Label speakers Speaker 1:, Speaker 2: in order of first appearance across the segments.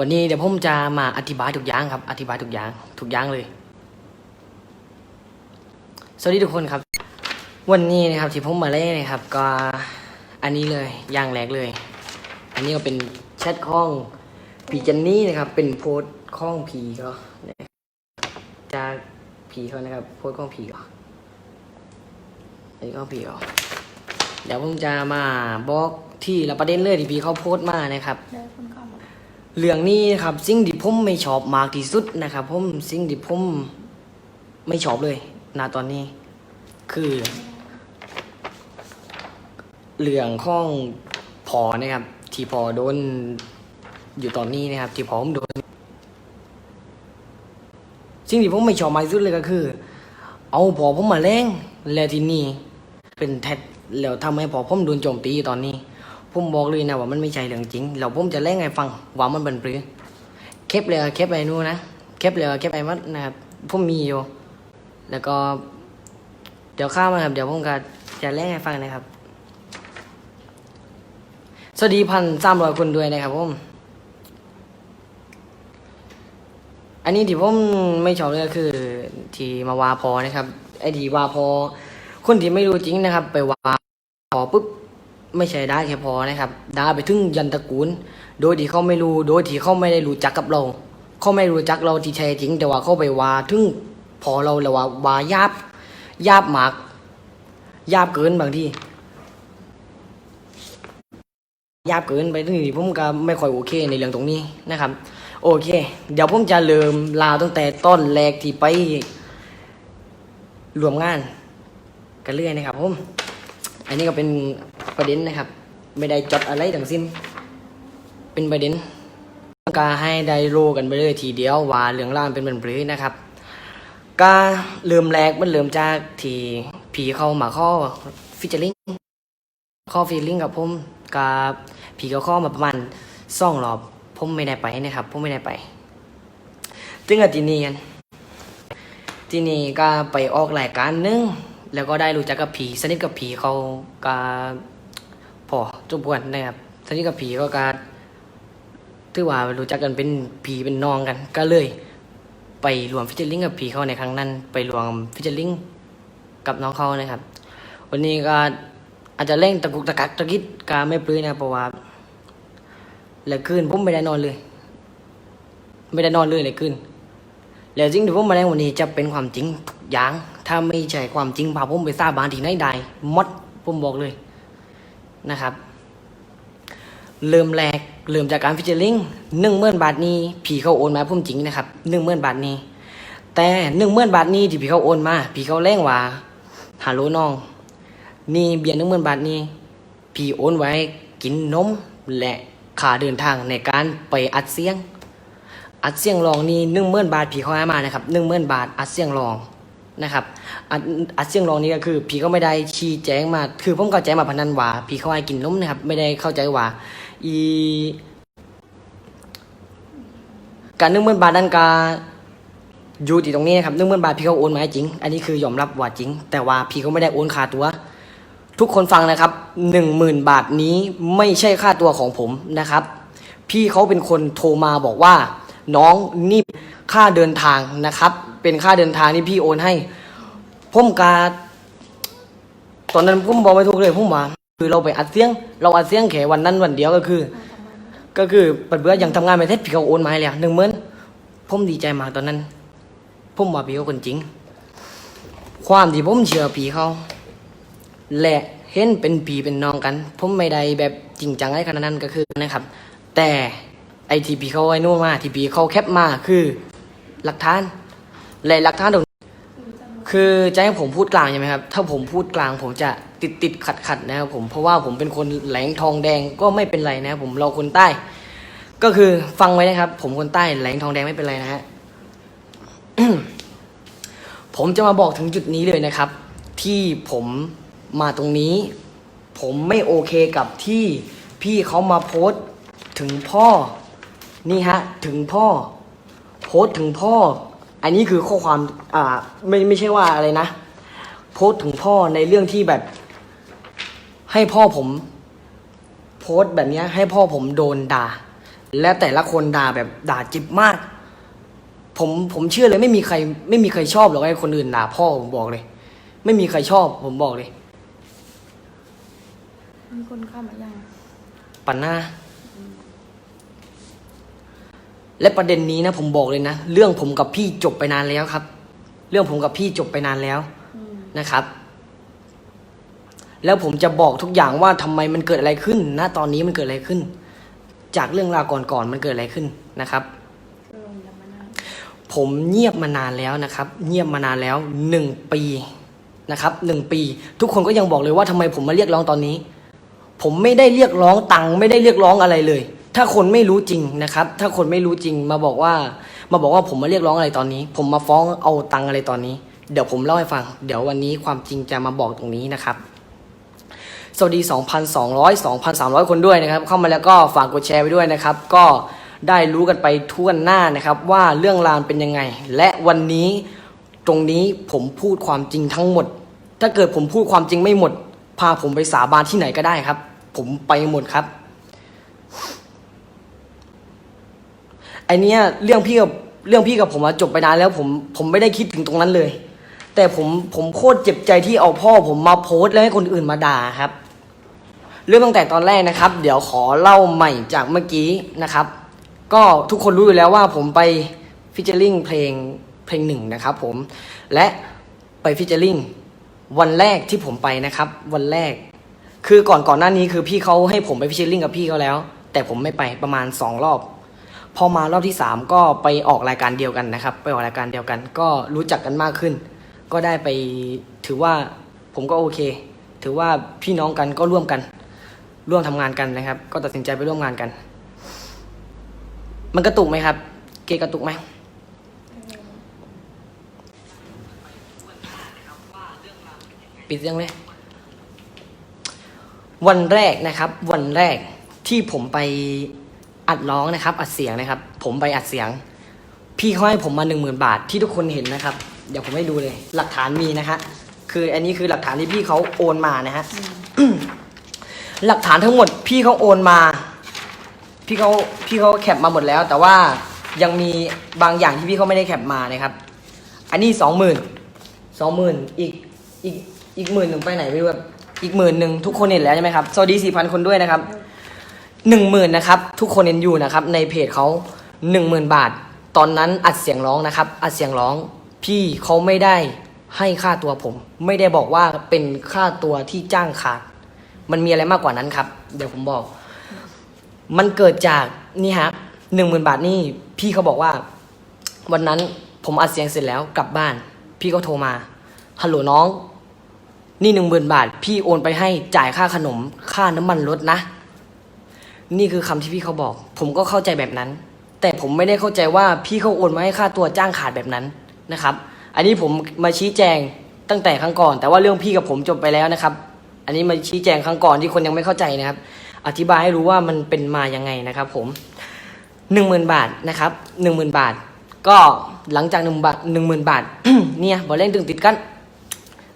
Speaker 1: วันนี้เดี๋ยวผมจะมาอธิบายทุกอย่างครับ อธิบายทุกอย่างทุกอย่างเลย สวัสดีทุกคนครับ วันนี้นะครับที่ผมมาเล่นนะครับ ก็อันนี้เลยอย่างแรกเลย อันนี้ก็เป็นแชทข้องผีจันนี่นะครับ เป็นโพสข้องผีเขาจากผีเขานะครับ โพสข้องผีเขาอันนี้ข้องผีเขาเดี๋ยวผมจะมาบอกที่ละประเด็นเลยที่ผีเขาโพสต์มานะครับ
Speaker 2: เรื่
Speaker 1: องนี้นะครับสิ่งที่ผมไม่ชอบมากที่สุดนะครับผมสิ่งที่ผมไม่ชอบเลยณตอนนี้ คือเรื่องของพอนะครับ ที่พอโดนอยู่ตอนนี้นะครับ ที่พอผมโดนสิ่งที่ผมไม่ชอบมากที่สุดเลยก็คือ เอาพอผมมาแล้งแล้วทีนี้เป็นแท็แล้วทำให้พอผมโดนโจมตีอยู่ตอนนี้ ผมบอกเลยนะว่ามันไม่ใช่เรื่องจริงแล้วผมจะแล้งให้ฟังว่ามันเป็นปรือเคปเลยเคปไปนู่นนะเคปเลยเคปไปมัดนะครับผมมีอยู่ แล้วก็ เดี๋ยวข้ามมาครับ เดี๋ยวผมก็จะแล้งให้ฟังนะครับ สวัสดีพันสามร้อยคนด้วยนะครับผมอันนี้ที่ผมไม่ชอบเลยก็คือ ที่มาวาพอนะครับ ไอ้ที่วาพอคนที่ไม่รู้จริงนะครับ ไปวาพอปุ๊บ ไม่ใช่ได้แค่พอนะครับด่าไปถึงยันตระกูล โดยที่เขาไม่รู้ โดยที่เขาไม่ได้รู้จักกับเรา เขาไม่รู้จักเราที่แท้จริง แต่ว่าเขาไปว่าถึงพอเราแล้วว่าวายาบยาบหมากยาบเกินบางทียาบเกินไปถึงที่ผมก็ไม่ค่อยโอเคในเรื่องตรงนี้นะครับ โอเค เดี๋ยวผมจะเริ่มลาตั้งแต่ต้นแรกที่ไปรวมงานกันเรื่อยนะครับผม อันนี้ก็เป็น ประเด็นนะครับ ไม่ได้จดอะไรทั้งสิ้น เป็นประเด็นก็ให้ได้รู้กันไปเลยทีเดียวว่าเรื่องราวเป็นแบบนี้นะครับ ก็เริ่มแรกมันเริ่มจากที่ผีเข้ามาข้อฟิชเชอร์ลิงข้อฟิชลิงกับผมกับผีเขาข้อมาประมาณสองรอบผมไม่ได้ไปนะครับผมไม่ได้ไปจึงกับที่นี้กันที่นี้ก็ไปออกรายการหนึงแล้วก็ได้รู้จักกับผีสนิทกับผีเขาก็ พอจบกันนะครับสนิทกับผีก็การถือว่ารู้จักกันเป็นผีเป็นน้องกัน ก็เลย ไปรวมฟิชเชอร์ลิงกับผีเขาในครั้งนั้น ไปรวมฟิชเชอร์ลิงกับน้องเขานะครับ วันนี้ก็อาจจะเร่งตะกุกตะกักตะกิดกาไม่ปลื้มนะเพราะว่าแล้วคืนผมไม่ได้นอนเลย ไม่ได้นอนเลยเลยคืนแล้วสิ่งที่ผมมาในวันนี้จะเป็นความจริงทุกอย่าง ถ้าไม่ใช่ความจริงพาผมไปทราบบานที่ไหนใดหมดผมบอกเลย นะครับ เริ่มแรกเริ่มจากการฟิชเชอร์ลิงหนึ่งหมื่นบาทนี้ผีเขาโอนมาให้ผมจริงนะครับหนึ่งหมื่นบาทนี้ แต่หนึ่งหมื่นบาทนี้ที่ผีเขาโอนมาผีเขาแรงว่าฮัลโหลน้อง นี่เบียร์หนึ่งหมื่นบาทนี้ผีโอนไว้กินนมและค่าเดินทางในการไปอัดเสียง อัดเสียงรองนี่หนึ่งหมื่นบาทผีเขาให้มานะครับหนึ่งหมื่นบาทอัดเสียงรอง นะครับอัดอัดเสียงรองนี่ก็คือผีก็ไม่ได้ชี้แจงมา คือผมเข้าใจมาพนันว่าผีเขาให้กินนมนะครับ ไม่ได้เข้าใจว่าอีการนึ่งหมื่นบาทนั้นกาอยู่ที่ตรงนี้นะครับนึ่งหมื่นบาทพี่เขาโอนมาให้จริง อันนี้คือยอมรับว่าจริง แต่ว่าพี่เขาไม่ได้โอนค่าตัว ทุกคนฟังนะครับหนึ่งหมื่นบาทนี้ไม่ใช่ค่าตัวของผมนะครับ พี่เขาเป็นคนโทรมาบอกว่า น้องนี่ค่าเดินทางนะครับ เป็นค่าเดินทางที่พี่โอนให้ผมกาตอนนั้นผมบอกไม่ถูกเลยผมว่าคือเราไปอัดเสียง เราอัดเสียงแค่วันนั้นวันเดียวก็คือ ก็คือปัดเบื่อยังทำงานไม่เสร็จพี่เขาโอนมาให้แล้วหนึ่งหมื่นผมดีใจมากตอนนั้นผมว่าพี่เขาคนจริง ความที่ผมเชื่อพี่เขาและเห็นเป็นผีเป็นน้องกัน ผมไม่ได้แบบจริงจังอะไรขนาดนั้นก็คือนะครับ แต่ไอที่ผีเขาไอ้นู่นมาที่ผีเขาแคปมาคือ หลักฐาน และหลักฐานตรงคือจะให้ผมพูดกลางใช่ไหมครับ ถ้าผมพูดกลางผมจะติดติดขัดขัดนะครับผมเพราะว่าผมเป็นคนแหลงทองแดงก็ไม่เป็นไรนะครับผมเราคนใต้ ก็คือฟังไว้นะครับ ผมคนใต้แหลงทองแดงไม่เป็นไรนะฮะผมจะมาบอกถึงจุดนี้เลยนะครับ ที่ผมมาตรงนี้ ผมไม่โอเคกับที่พี่เขามาโพสต์ถึงพ่อ นี่ฮะ ถึงพ่อ โพสต์ถึงพ่อ อันนี้คือข้อความอ่าไม่ไม่ใช่ว่าอะไรนะ โพสต์ถึงพ่อในเรื่องที่แบบ ให้พ่อผม โพสต์แบบเนี้ยให้พ่อผมโดนด่า และแต่ละคนด่าแบบด่าจิบมาก ผมผมเชื่อเลยไม่มีใคร ไม่มีใครชอบหรอกไอ้คนอื่นด่าพ่อผมบอกเลย ไม่มีใครชอบ ผมบอกเลย
Speaker 2: มีคนเข้ามายัง
Speaker 1: ปันหน้า และประเด็นนี้นะผมบอกเลยนะ เรื่องผมกับพี่จบไปนานแล้วครับ เรื่องผมกับพี่จบไปนานแล้วนะครับ แล้วผมจะบอกทุกอย่างว่าทำไมมันเกิดอะไรขึ้นณตอนนี้มันเกิดอะไรขึ้น จากเรื่องราวก่อนๆมันเกิดอะไรขึ้นนะครับ ผมเงียบมานานแล้วนะครับ เงียบมานานแล้วหนึ่งปีนะครับหนึ่งปี ทุกคนก็ยังบอกเลยว่าทำไมผมมาเรียกร้องตอนนี้ ผมไม่ได้เรียกร้องตังค์ไม่ได้เรียกร้องอะไรเลย ถ้าคนไม่รู้จริงนะครับ ถ้าคนไม่รู้จริงมาบอกว่า มาบอกว่าผมมาเรียกร้องอะไรตอนนี้ ผมมาฟ้องเอาตังอะไรตอนนี้ เดี๋ยวผมเล่าให้ฟัง เดี๋ยววันนี้ความจริงจะมาบอกตรงนี้นะครับ สวัสดี 2,200 2,300 คนด้วยนะครับ เข้ามาแล้วก็ฝากกดแชร์ไปด้วยนะครับ ก็ได้รู้กันไปทั่วหน้านะครับ ว่าเรื่องราวเป็นยังไง และวันนี้ตรงนี้ผมพูดความจริงทั้งหมด ถ้าเกิดผมพูดความจริงไม่หมด พาผมไปสาบานที่ไหนก็ได้ครับ ผมไปหมดครับ ไอเนี้ยเรื่องพี่กับเรื่องพี่กับผมอะจบไปนานแล้วผมผมไม่ได้คิดถึงตรงนั้นเลย แต่ผมผมโคตรเจ็บใจที่เอาพ่อผมมาโพสต์แล้วให้คนอื่นมาด่าครับ เรื่องตั้งแต่ตอนแรกนะครับ เดี๋ยวขอเล่าใหม่จากเมื่อกี้นะครับ ก็ทุกคนรู้อยู่แล้วว่าผมไปฟิชเชอร์ลิงเพลงเพลงหนึ่งนะครับผมและไปฟิชเชอร์ลิงวันแรกที่ผมไปนะครับ วันแรก คือก่อนก่อนหน้านี้คือพี่เขาให้ผมไปฟิชเชอร์ลิงกับพี่เขาแล้ว แต่ผมไม่ไปประมาณสองรอบ พอมารอบที่สามก็ไปออกรายการเดียวกันนะครับ ไปออกรายการเดียวกัน ก็รู้จักกันมากขึ้น ก็ได้ไปถือว่าผมก็โอเค ถือว่าพี่น้องกันก็ร่วมกัน ร่วมทำงานกันนะครับ ก็ตัดสินใจไปร่วมงานกัน มันกระตุกไหมครับ เกกระตุกไหมปิดเสียงเลยวันแรกนะครับ วันแรกที่ผมไป อัดร้องนะครับ อัดเสียงนะครับ ผมไปอัดเสียง พี่เขาให้ผมมาหนึ่งหมื่นบาทที่ทุกคนเห็นนะครับ เดี๋ยวผมให้ดูเลย หลักฐานมีนะฮะคืออันนี้คือหลักฐานที่พี่เขาโอนมานะฮะหลักฐานทั้งหมดพี่เขาโอนมา พี่เขาพี่เขาแคปมาหมดแล้ว แต่ว่ายังมีบางอย่างที่พี่เขาไม่ได้แคปมานะครับ อันนี้สองหมื่นสองหมื่นอีกอีกอีกหมื่นหนึ่งไปไหนไม่รู้แบบอีกหมื่นหนึ่งทุกคนเห็นแล้วใช่ไหมครับสวัสดีสี่พันคนด้วยนะครับ หนึ่งหมื่นนะครับทุกคนเห็นอยู่นะครับในเพจเขาหนึ่งหมื่นบาท ตอนนั้นอัดเสียงร้องนะครับ อัดเสียงร้องพี่เขาไม่ได้ให้ค่าตัวผม ไม่ได้บอกว่าเป็นค่าตัวที่จ้างขาดมันมีอะไรมากกว่านั้นครับ เดี๋ยวผมบอก มันเกิดจากนี่ฮะหนึ่งหมื่นบาทนี่พี่เขาบอกว่า วันนั้นผมอัดเสียงเสร็จแล้วกลับบ้าน พี่ก็โทรมาฮัลโหลน้อง นี่หนึ่งหมื่นบาท พี่โอนไปให้จ่ายค่าขนม ค่าน้ำมันรถนะ นี่คือคำที่พี่เขาบอก ผมก็เข้าใจแบบนั้น แต่ผมไม่ได้เข้าใจว่าพี่เขาโอนมาให้ค่าตัวจ้างขาดแบบนั้นนะครับ อันนี้ผมมาชี้แจงตั้งแต่ครั้งก่อน แต่ว่าเรื่องพี่กับผมจบไปแล้วนะครับ อันนี้มาชี้แจงครั้งก่อนที่คนยังไม่เข้าใจนะครับ อธิบายให้รู้ว่ามันเป็นมายังไงนะครับ ผมหนึ่งหมื่นบาทนะครับหนึ่งหมื่นบาท ก็หลังจากหนึ่งบาทหนึ่งหมื่นบาทเนี่ยบอลเล่นตึงติดกัน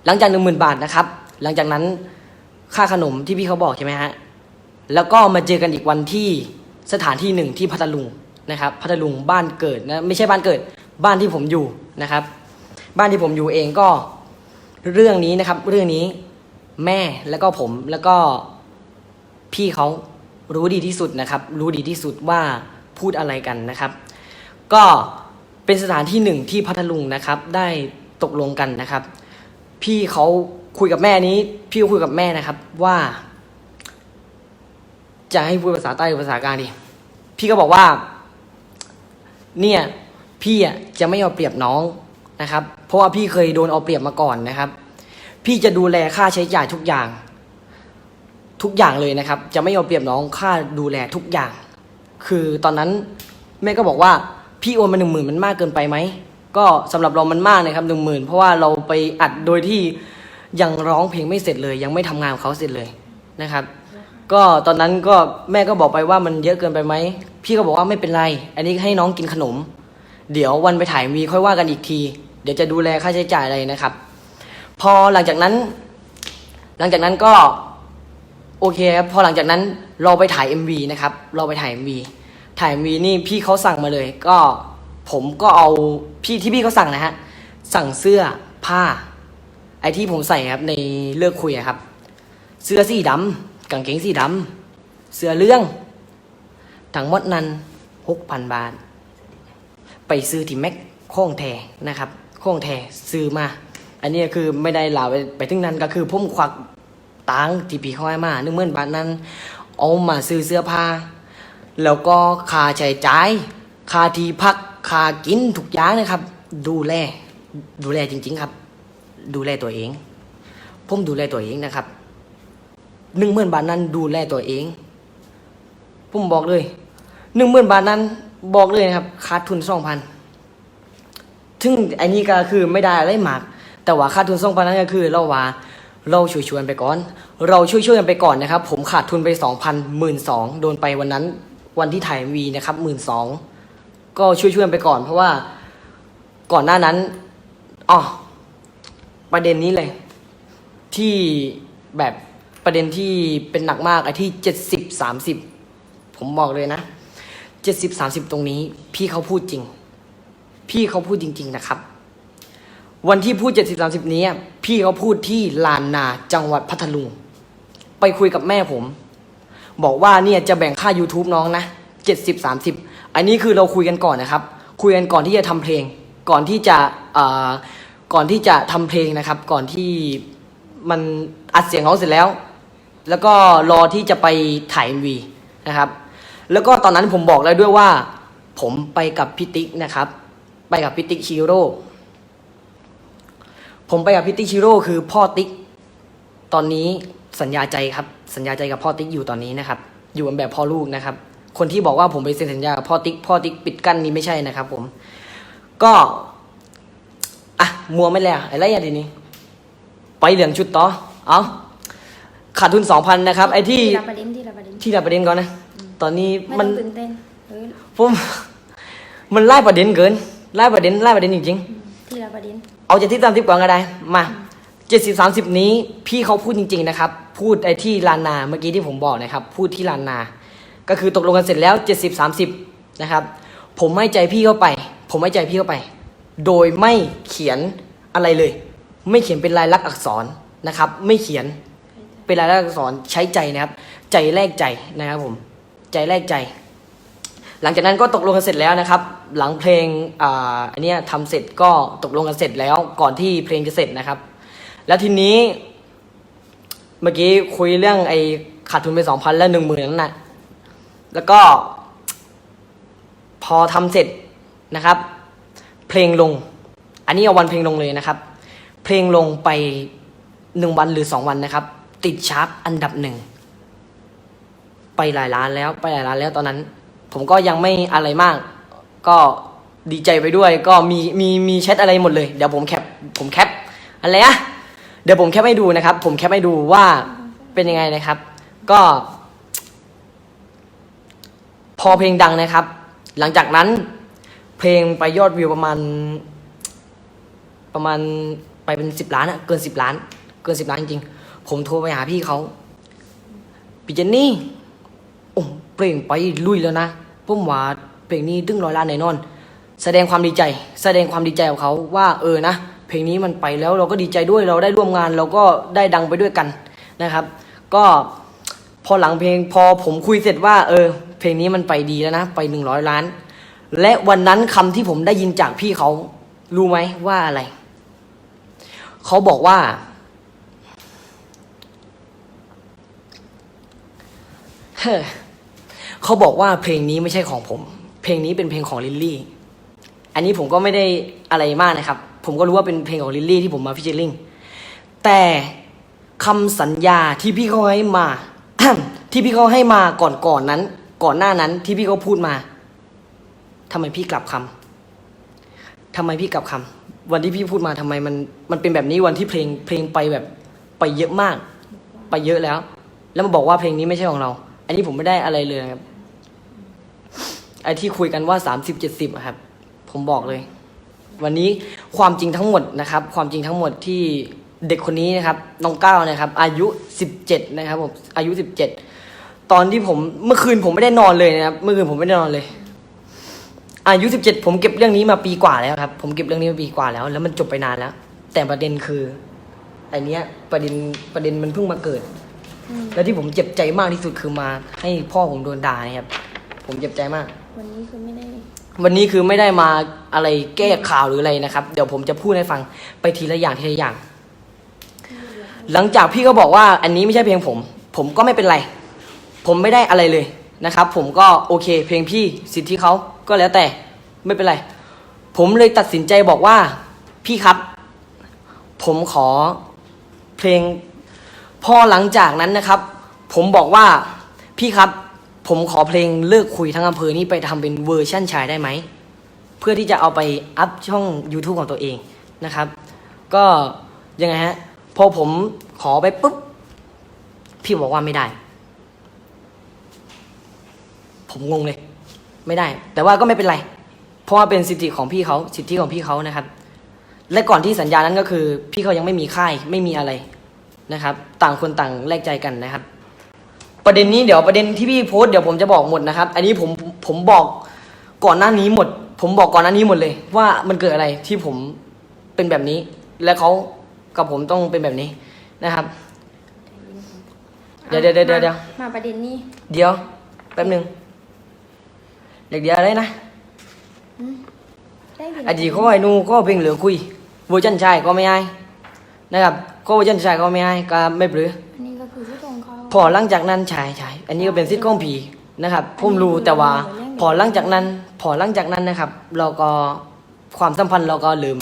Speaker 1: หลังจากหนึ่งหมื่นบาทนะครับ หลังจากนั้นค่าขนมที่พี่เขาบอกใช่ไหมฮะ แล้วก็มาเจอกันอีกวันที่สถานที่หนึ่งที่พัทลุงนะครับพัทลุงบ้านเกิดนะไม่ใช่บ้านเกิดบ้านที่ผมอยู่นะครับ บ้านที่ผมอยู่เองก็เรื่องนี้นะครับ เรื่องนี้แม่แล้วก็ผมแล้วก็พี่เขารู้ดีที่สุดนะครับ รู้ดีที่สุดว่าพูดอะไรกันนะครับ ก็เป็นสถานที่หนึ่งที่พัทลุงนะครับ ได้ตกลงกันนะครับ พี่เขาคุยกับแม่นี้ พี่คุยกับแม่นะครับว่า จะให้พูดภาษาใต้หรือภาษากลางดี พี่ก็บอกว่า เนี่ย พี่อะจะไม่เอาเปรียบน้องนะครับ เพราะว่าพี่เคยโดนเอาเปรียบมาก่อนนะครับ พี่จะดูแลค่าใช้จ่ายทุกอย่าง ทุกอย่างเลยนะครับ จะไม่เอาเปรียบน้องค่าดูแลทุกอย่าง คือตอนนั้นแม่ก็บอกว่าพี่โอนมาหนึ่งหมื่นมันมากเกินไปไหมก็สำหรับเรามันมากนะครับหนึ่งหมื่นเพราะว่าเราไปอัดโดยที่ยังร้องเพลงไม่เสร็จเลย ยังไม่ทำงานของเขาเสร็จเลยนะครับ ก็ตอนนั้นก็แม่ก็บอกไปว่ามันเยอะเกินไปไหม พี่ก็บอกว่าไม่เป็นไร อันนี้ให้น้องกินขนม เดี๋ยววันไปถ่ายมีค่อยว่ากันอีกที เดี๋ยวจะดูแลค่าใช้จ่ายอะไรนะครับ พอหลังจากนั้น หลังจากนั้นก็โอเคครับ พอหลังจากนั้นเราไปถ่าย MV นะครับ เราไปถ่าย MV ถ่ายวีนี่พี่เขาสั่งมาเลย ก็ผมก็เอาพี่ที่พี่เขาสั่งนะฮะ สั่งเสื้อผ้า ไอที่ผมใส่ครับในเลิกคุยครับ เสื้อสีดำ กางเกงสีดำเสื้อเรื่องทั้งหมดนั้นหกพันบาท ไปซื้อที่แม็กโค้งแทนะครับโค้งแทซื้อมา อันนี้คือไม่ได้ลาไปไปถึงนั้นก็คือผมควักตังที่พี่เขาให้มาหนึ่งหมื่นบาทนั้น เอามาซื้อเสื้อผ้า แล้วก็ค่าใช้จ่ายค่าที่พักค่ากินทุกอย่างนะครับ ดูแลดูแลจริง ๆ ครับ ดูแลตัวเอง ผมดูแลตัวเองนะครับ หนึ่งหมื่นบาทนั้นดูแลตัวเองผมบอกเลยหนึ่งหมื่นบาทนั้นบอกเลยนะครับขาดทุนสองพันถึงอันนี้ก็คือไม่ได้อะไรมาก แต่ว่าขาดทุนสองพันนั้นก็คือเราว่าเราช่วยๆกันไปก่อน เราช่วยๆกันไปก่อนนะครับ ผมขาดทุนไปสองพันหมื่นสองโดนไปวันนั้นวันที่ถ่ายวีนะครับหมื่นสองก็ช่วยๆกันไปก่อน เพราะว่าก่อนหน้านั้นอ๋อประเด็นนี้เลย ที่แบบ ประเด็นที่เป็นหนักมากไอ้ที่เจ็ดสิบสามสิบผมบอกเลยนะเจ็ดสิบสามสิบตรงนี้ พี่เขาพูดจริง พี่เขาพูดจริง ๆ นะครับ วันที่พูดเจ็ดสิบสามสิบนี้พี่เขาพูดที่ลานนาจังหวัดพัทลุง ไปคุยกับแม่ผม บอกว่าเนี่ยจะแบ่งค่า YouTube น้องนะเจ็ดสิบสามสิบอันนี้คือเราคุยกันก่อนนะครับ คุยกันก่อนที่จะทำเพลง ก่อนที่จะเอ่อก่อนที่จะทำเพลงนะครับ ก่อนที่มันอัดเสียงเขาเสร็จแล้ว แล้วก็รอที่จะไปถ่าย MV นะครับ แล้วก็ตอนนั้นผมบอกแล้วด้วยว่า ผมไปกับพิติกนะครับ ไปกับพิติกชิโร่ผมไปกับพิติกชิโร่คือพ่อติ๊กตอนนี้สัญญาใจครับ สัญญาใจกับพ่อติ๊กอยู่ตอนนี้นะครับ อยู่กันแบบพ่อลูกนะครับ คนที่บอกว่าผมไปเซ็นสัญญากับพ่อติ๊กพ่อติ๊กปิดกั้นนี้ไม่ใช่นะครับ ผม ก็อะมัวไม่แล้วอ้ไรอย่างนี้ไปเหลืองชุดต่อเอา ขาดทุนสองพันนะครับ ไอ้ที่
Speaker 2: ละประเด็นที่ละประเด็น
Speaker 1: ที่ดับประเด็นก่อนนะ ตอนนี้
Speaker 2: ไม่
Speaker 1: มั
Speaker 2: ต้อนงตื่นเต้นเออ
Speaker 1: ผมมันไล่ประเด็นเกินไล่ประเด็นไล่ประเด็นจริง
Speaker 2: ที่ละประเด็น
Speaker 1: ๆเอาจากที่สามสิบก่อนก็ได้ มาเจ็ดสิบสามสิบนี้พี่เขาพูดจริง ๆ นะครับ พูดไอ้ที่ลานนาเมื่อกี้ที่ผมบอกนะครับ พูดที่ลานนา ก็คือตกลงกันเสร็จแล้วเจ็ดสิบสามสิบนะครับ ผมไม่ใจพี่เข้าไป ผมไม่ใจพี่เข้าไป โดยไม่เขียนอะไรเลย ไม่เขียนเป็นลายลักษณ์อักษรนะครับ ไม่เขียน เป็นรายลักษณ์อักษรใช้ใจนะครับ ใจแลกใจนะครับผม ใจแลกใจ หลังจากนั้นก็ตกลงกันเสร็จแล้วนะครับ หลังเพลงอ่าอันนี้ทำเสร็จก็ตกลงกันเสร็จแล้วก่อนที่เพลงจะเสร็จนะครับ แล้วทีนี้ เมื่อกี้คุยเรื่องไอ้ขาดทุนไปสองพันแล้วหนึ่งหมื่นนั่นนะแล้วก็ พอทำเสร็จนะครับ เพลงลง อันนี้เอาวันเพลงลงเลยนะครับ เพลงลงไปหนึ่งวันหรือสองวันนะครับ ติดชาร์ตอันดับหนึ่ง ไปหลายล้านแล้ว ไปหลายล้านแล้วตอนนั้น ผมก็ยังไม่อะไรมาก ก็ดีใจไปด้วย ก็มีมีมีแชทอะไรหมดเลย เดี๋ยวผมแคปผมแคปอะไรอะเดี๋ยวผมแคปให้ดูนะครับ ผมแคปให้ดูว่าเป็นยังไงนะครับ ก็ พอเพลงดังนะครับ หลังจากนั้น เพลงไปยอดวิวประมาณ ประมาณไปเป็นสิบล้านอะเกินสิบล้าน เกินสิบล้านจริงๆ ผมโทรไปหาพี่เขาพี่เจนนี่โอ้เพลงไปลุยแล้วนะผมว่าเพลงนี้ตึงร้อยล้านแน่นอน แสดงความดีใจ แสดงความดีใจกับเขาว่าเออนะเพลงนี้มันไปแล้วเราก็ดีใจด้วยเราได้ร่วมงาน เราก็ได้ดังไปด้วยกันนะครับ ก็พอหลังเพลงพอผมคุยเสร็จว่า เออ เพลงนี้มันไปดีแล้วนะไปหนึ่งร้อยล้าน และวันนั้นคำที่ผมได้ยินจากพี่เขารู้ไหมว่าอะไร เขาบอกว่า เขาบอกว่าเพลงนี้ไม่ใช่ของผม เพลงนี้เป็นเพลงของลิลลี่ อันนี้ผมก็ไม่ได้อะไรมากนะครับ ผมก็รู้ว่าเป็นเพลงของลิลลี่ที่ผมมาฟิชเชอร์ลิงแต่คำสัญญาที่พี่เขาให้มา ที่พี่เขาให้มาก่อนก่อนนั้น ก่อนหน้านั้นที่พี่เขาพูดมาทำไมพี่กลับคำทำไมพี่กลับคำวันที่พี่พูดมาทำไมมันมันเป็นแบบนี้วันที่เพลงเพลงไปแบบไปเยอะมาก ไปเยอะแล้ว แล้วมาบอกว่าเพลงนี้ไม่ใช่ของเรา นนี้ผมไม่ได้อะไรเลยครับ ไอ้ที่คุยกันว่าสามสิบเจ็ดสิบครับ ผมบอกเลย วันนี้ความจริงทั้งหมดนะครับ ความจริงทั้งหมดที่เด็กคนนี้นะครับน้องก้าวนะครับ อายุสิบเจ็ดนะครับผมอายุสิบเจ็ดตอนที่ผมเมื่อคืนผมไม่ได้นอนเลยนะครับ เมื่อคืนผมไม่ได้นอนเลย อายุสิบเจ็ดผมเก็บเรื่องนี้มาปีกว่าแล้วครับ ผมเก็บเรื่องนี้มาปีกว่าแล้ว แล้วมันจบไปนานแล้ว แต่ประเด็นคือไอเนี้ยประเด็นประเด็นมันเพิ่งมาเกิด แล้วที่ผมเจ็บใจมากที่สุดคือมา ให้พ่อผมโดนด่านะครับ ผมเจ็บใจมาก
Speaker 2: วันนี้คือไม่ได้
Speaker 1: วันนี้คือไม่ได้มาอะไรแก้ข่าวหรืออะไรนะครับ เดี๋ยวผมจะพูดให้ฟังไปทีละอย่างทีละอย่าง หลังจากพี่ก็บอกว่าอันนี้ไม่ใช่เพลงผม ผมก็ไม่เป็นไร ผมไม่ได้อะไรเลยนะครับ ผมก็โอเค เพลงพี่สิทธิเขาก็แล้วแต่ไม่เป็นไร ผมเลยตัดสินใจบอกว่าพี่ครับ ผมขอเพลง พอหลังจากนั้นนะครับ ผมบอกว่าพี่ครับผมขอเพลงเลิกคุยทั้งอำเภอนี้ไปทำเป็นเวอร์ชั่นชายได้ไหม เพื่อที่จะเอาไปอัพช่อง YouTube ของตัวเองนะครับ ก็ยังไงฮะ พอผมขอไปปุ๊บ พี่บอกว่าไม่ได้ ผมงงเลย ไม่ได้ แต่ว่าก็ไม่เป็นไร เพราะว่าเป็นสิทธิของพี่เขาสิทธิของพี่เขานะครับ และก่อนที่สัญญานั้นก็คือ พี่เขายังไม่มีค่ายไม่มีอะไร นะครับต่างคนต่างแลกใจกันนะครับ ประเด็นนี้เดี๋ยวประเด็นที่พี่โพสต์เดี๋ยวผมจะบอกหมดนะครับ อันนี้ผมผมบอกก่อนหน้านี้หมด ผมบอกก่อนหน้านี้หมดเลย ว่ามันเกิดอะไรที่ผมเป็นแบบนี้ และเขากับผมต้องเป็นแบบนี้นะครับ เดี๋ยวเดี๋ยวเดี๋ยวเดี๋ยวเดี๋ยว
Speaker 2: มาประเด็นนี้
Speaker 1: เดี๋ยวแป๊บหนึ่งเด็กเดียวอะไรนะ
Speaker 2: ได้เพลง
Speaker 1: อดีตเขาไอ้นูก็เพลงเหลือคุยเวอร์ชันชายก็ไม่ให้นะครับ ก็เวอร์ชันชายก็ไม่ให้ก็ไม่ปลือ
Speaker 2: อันนี้ก็คือที่ตรงเขา
Speaker 1: พอหลังจากนั้นชายชายอันนี้ก็เป็นซิทคอมผีนะครับผมรู้แต่ว่า พอหลังจากนั้น พอหลังจากนั้นนะครับ เราก็ความสัมพันธ์เราก็ลืม